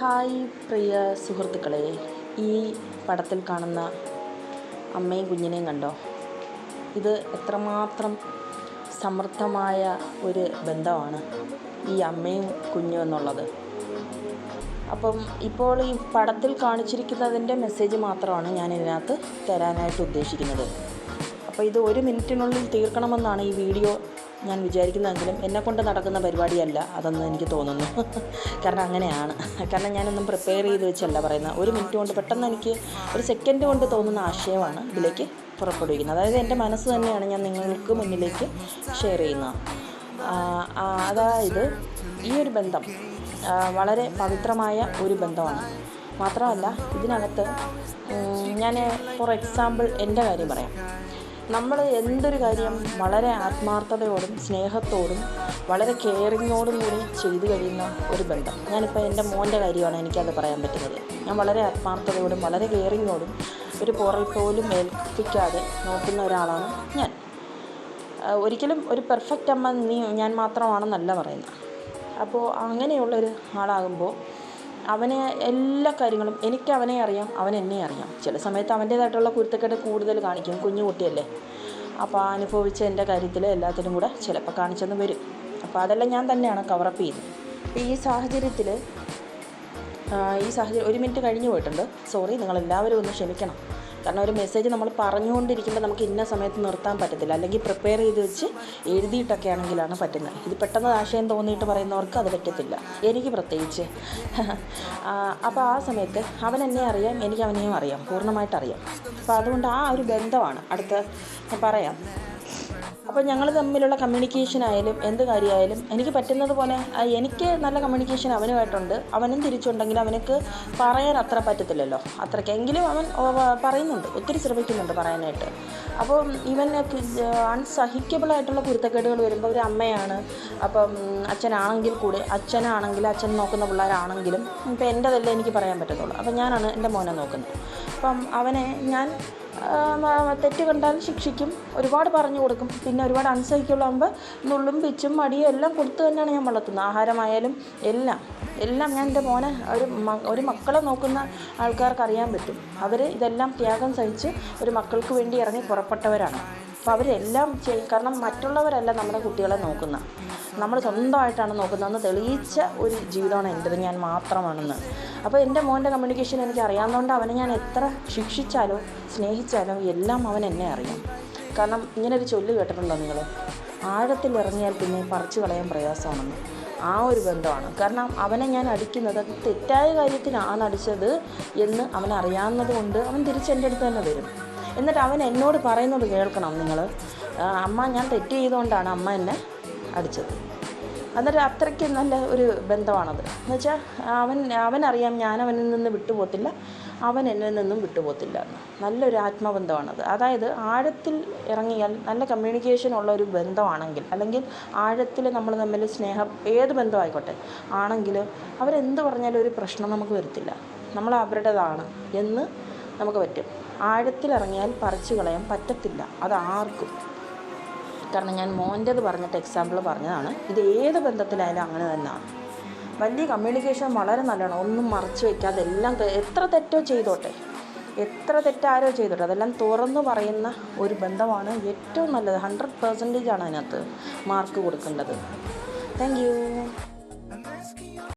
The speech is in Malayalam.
ഹായ് പ്രിയ സുഹൃത്തുക്കളെ ഈ പടത്തിൽ കാണുന്ന അമ്മയും കുഞ്ഞിനെയും കണ്ടോ? ഇത് എത്രമാത്രം സമൃദ്ധമായ ഒരു ബന്ധമാണ് ഈ അമ്മയും കുഞ്ഞും എന്നുള്ളത്. അപ്പം ഇപ്പോൾ ഈ പടത്തിൽ കാണിച്ചിരിക്കുന്നതിന്റെ മെസ്സേജ് മാത്രമാണ് ഞാൻ ഇതിനകത്ത് തരാനായിട്ട് ഉദ്ദേശിക്കുന്നത്. അപ്പോൾ ഇത് ഒരു മിനിറ്റിനുള്ളിൽ തീർക്കണമെന്നാണ് ഈ വീഡിയോ ഞാൻ വിചാരിക്കുന്നതെങ്കിലും എന്നെക്കൊണ്ട് നടക്കുന്ന പരിപാടിയല്ല അതെന്ന് എനിക്ക് തോന്നുന്നു. കാരണം അങ്ങനെയാണ്. കാരണം ഞാനൊന്നും പ്രിപ്പയർ ചെയ്ത് വെച്ചല്ല പറയുന്നത്. ഒരു മിനിറ്റ് കൊണ്ട് പെട്ടെന്ന് എനിക്ക് ഒരു സെക്കൻഡ് കൊണ്ട് തോന്നുന്ന ആശയമാണ് ഇതിലേക്ക് പുറപ്പെടുവിക്കുന്നത്. അതായത് എന്റെ മനസ്സ് തന്നെയാണ് ഞാൻ നിങ്ങൾക്ക് മുന്നിലേക്ക് ഷെയർ ചെയ്യുന്നത്. അതായത് ഈ ഒരു ബന്ധം വളരെ പവിത്രമായ ഒരു ബന്ധമാണ്. മാത്രമല്ല ഇതിനകത്ത് ഞാൻ ഫോർ എക്സാമ്പിൾ എന്റെ കാര്യം പറയാം. നമ്മൾ എന്തൊരു കാര്യം വളരെ ആത്മാർത്ഥതയോടും സ്നേഹത്തോടും വളരെ കെയറിങ്ങോടും കൂടി ചെയ്തു കഴിയുന്ന ഒരു ബന്ധം. ഞാനിപ്പോൾ എന്റെ മോന്റെ കാര്യമാണ് എനിക്കത് പറയാൻ പറ്റുന്നത്. ഞാൻ വളരെ ആത്മാർത്ഥതയോടും വളരെ കെയറിങ്ങോടും ഒരു പുറൽ പോലും ഏൽപ്പിക്കാതെ നോക്കുന്ന ഒരാളാണ് ഞാൻ. ഒരിക്കലും ഒരു പെർഫെക്റ്റ് അമ്മ നീ ഞാൻ മാത്രമാണെന്നല്ല പറയുന്നത്. അപ്പോൾ അങ്ങനെയുള്ളൊരു ആളാകുമ്പോൾ അവനെ എല്ലാ കാര്യങ്ങളും എനിക്ക് അവനെ അറിയാം അവൻ എന്നെ അറിയാം. ചില സമയത്ത് അവന്റേതായിട്ടുള്ള കുരുത്തക്കേട് കൂടുതൽ കാണിക്കും കുഞ്ഞു കുട്ടിയല്ലേ. അപ്പോൾ അനുഭവിച്ച എന്റെ കാര്യത്തിൽ എല്ലാത്തിനും കൂടെ ചിലപ്പോൾ കാണിച്ചെന്ന് വരും. അപ്പോൾ അതെല്ലാം ഞാൻ തന്നെയാണ് കവറപ്പ് ചെയ്തത്. ഈ സാഹചര്യത്തിൽ ഈ സാഹചര്യം ഒരു മിനിറ്റ് കഴിഞ്ഞു പോയിട്ടുണ്ട്. സോറി നിങ്ങളെല്ലാവരും ഒന്ന് ക്ഷമിക്കണം. കാരണം ഒരു മെസ്സേജ് നമ്മൾ പറഞ്ഞുകൊണ്ടിരിക്കുമ്പോൾ നമുക്ക് ഇന്ന സമയത്ത് നിർത്താൻ പറ്റത്തില്ല. അല്ലെങ്കിൽ പ്രിപ്പയർ ചെയ്ത് വെച്ച് എഴുതിയിട്ടൊക്കെ ആണെങ്കിലാണ് പറ്റുന്നത്. ഇത് പെട്ടെന്ന് ആശയം തോന്നിയിട്ട് പറയുന്നവർക്ക് അത് പറ്റത്തില്ല. എനിക്ക് പ്രത്യേകിച്ച്. അപ്പോൾ ആ സമയത്ത് അവൻ എന്നെ അറിയാം എനിക്ക് അവനെയും അറിയാം. പൂർണമായിട്ട് അറിയാം. അപ്പോൾ അതുകൊണ്ട് ആ ഒരു ബന്ധമാണ്. അടുത്ത പറയാം. അപ്പോൾ ഞങ്ങൾ തമ്മിലുള്ള കമ്മ്യൂണിക്കേഷൻ ആയാലും എന്ത് കാര്യമായാലും എനിക്ക് പറ്റുന്നത് പോലെ എനിക്ക് നല്ല കമ്മ്യൂണിക്കേഷൻ അവനുമായിട്ടുണ്ട്. അവനും തിരിച്ചുണ്ടെങ്കിൽ അവനക്ക് പറയാൻ അത്ര പറ്റത്തില്ലല്ലോ. അത്രയ്ക്കെങ്കിലും അവൻ പറയുന്നുണ്ട്. ഒത്തിരി ശ്രമിക്കുന്നുണ്ട് പറയാനായിട്ട്. അപ്പോൾ ഇവൻ അൺസഹിക്കബിളായിട്ടുള്ള കുരുത്തക്കേടുകൾ വരുമ്പോൾ ഒരു അമ്മയാണ്. അപ്പം അച്ഛനാണെങ്കിൽ കൂടെ അച്ഛനാണെങ്കിൽ അച്ഛൻ നോക്കുന്ന പിള്ളേരാണെങ്കിലും ഇപ്പം എന്റെതല്ലേ എനിക്ക് പറയാൻ പറ്റത്തുള്ളൂ. അപ്പം ഞാനാണ് എന്റെ മോനെ നോക്കുന്നത്. അപ്പം അവനെ ഞാൻ തെറ്റ് കണ്ടാൽ ശിക്ഷിക്കും. ഒരുപാട് പറഞ്ഞു കൊടുക്കും. പിന്നെ ഒരുപാട് അൺസഹിക്കുള്ളാകുമ്പോൾ നുള്ളും പിച്ചും മടിയും എല്ലാം കൊടുത്ത് തന്നെയാണ് ഞാൻ വളർത്തുന്നത്. ആഹാരമായാലും എല്ലാം എല്ലാം ഞാൻ എന്റെ മോനെ ഒരു ഒരു മക്കളെ നോക്കുന്ന ആൾക്കാർക്ക് അറിയാൻ പറ്റും. അവർ ഇതെല്ലാം ത്യാഗം സഹിച്ച് ഒരു മക്കൾക്ക് വേണ്ടി ഇറങ്ങി പുറപ്പെട്ടവരാണ്. അപ്പോൾ അവരെല്ലാം ചെയ്യും കാരണം മറ്റുള്ളവരല്ല നമ്മുടെ കുട്ടികളെ നോക്കുന്നത് നമ്മൾ സ്വന്തമായിട്ടാണ് നോക്കുന്നതെന്ന് തെളിയിച്ച ഒരു ജീവിതമാണ് എന്റെത്. ഞാൻ മാത്രമാണെന്ന്. അപ്പോൾ എന്റെ മോന്റെ കമ്മ്യൂണിക്കേഷൻ എനിക്ക് അറിയാവുന്നതുകൊണ്ട് അവനെ ഞാൻ എത്ര ശിക്ഷിച്ചാലോ സ്നേഹിച്ചാലോ എല്ലാം അവൻ എന്നെ അറിയാം. കാരണം ഇങ്ങനൊരു ചൊല്ല് കേട്ടിട്ടുണ്ടോ നിങ്ങൾ ആഴത്തിൽ ഇറങ്ങിയാൽ പിന്നെ പറിച്ചു കളയാൻ പ്രയാസമാണെന്ന്. ആ ഒരു ബന്ധമാണ്. കാരണം അവനെ ഞാൻ അടിക്കുന്നത് തെറ്റായ കാര്യത്തിനാണ് അടിച്ചത് എന്ന് അവൻ അറിയാവുന്നത് കൊണ്ട് അവൻ തിരിച്ച് എന്റെ അടുത്ത് തന്നെ വരും. എന്നിട്ട് അവൻ എന്നോട് പറയുന്നത് കേൾക്കണം നിങ്ങൾ അമ്മ ഞാൻ തെറ്റ് ചെയ്തുകൊണ്ടാണ് അമ്മ എന്നെ അടിച്ചത്. എന്നിട്ട് അത്രയ്ക്ക് നല്ല ഒരു ബന്ധമാണത്. എന്ന് വെച്ചാൽ അവൻ അവനറിയാം ഞാൻ അവനിൽ നിന്ന് വിട്ടുപോകത്തില്ല അവൻ എന്നിൽ നിന്നും വിട്ടുപോകത്തില്ല എന്ന്. നല്ലൊരു ആത്മബന്ധമാണത്. അതായത് ആഴത്തിൽ ഇറങ്ങിയാൽ നല്ല കമ്മ്യൂണിക്കേഷൻ ഉള്ള ഒരു ബന്ധമാണെങ്കിൽ അല്ലെങ്കിൽ ആഴത്തിൽ നമ്മൾ തമ്മിൽ സ്നേഹം ഏത് ബന്ധമായിക്കോട്ടെ ആണെങ്കിൽ അവരെന്ത് പറഞ്ഞാലും ഒരു പ്രശ്നം നമുക്ക് വരത്തില്ല. നമ്മൾ അവരുടേതാണ് എന്ന് നമുക്ക് പറ്റും. ആഴത്തിലിറങ്ങിയാൽ പറിച്ചു കളയാൻ പറ്റത്തില്ല. അത് ആർക്കും. കാരണം ഞാൻ മോന്റെത് പറഞ്ഞിട്ട് എക്സാമ്പിൾ പറഞ്ഞതാണ്. ഇത് ഏത് ബന്ധത്തിലായാലും അങ്ങനെ തന്നെയാണ്. വലിയ കമ്മ്യൂണിക്കേഷൻ വളരെ നല്ലതാണ്. ഒന്നും മറച്ചു വയ്ക്കാതെ എല്ലാം എത്ര തെറ്റോ ചെയ്തോട്ടെ. എത്ര തെറ്റാരോ ചെയ്തോട്ടെ. അതെല്ലാം തുറന്നു പറയുന്ന ഒരു ബന്ധമാണ് ഏറ്റവും നല്ലത്. ഹൺഡ്രഡ് പെർസെന്റേജ് ആണ് അതിനകത്ത് മാർക്ക് കൊടുക്കേണ്ടത്. താങ്ക്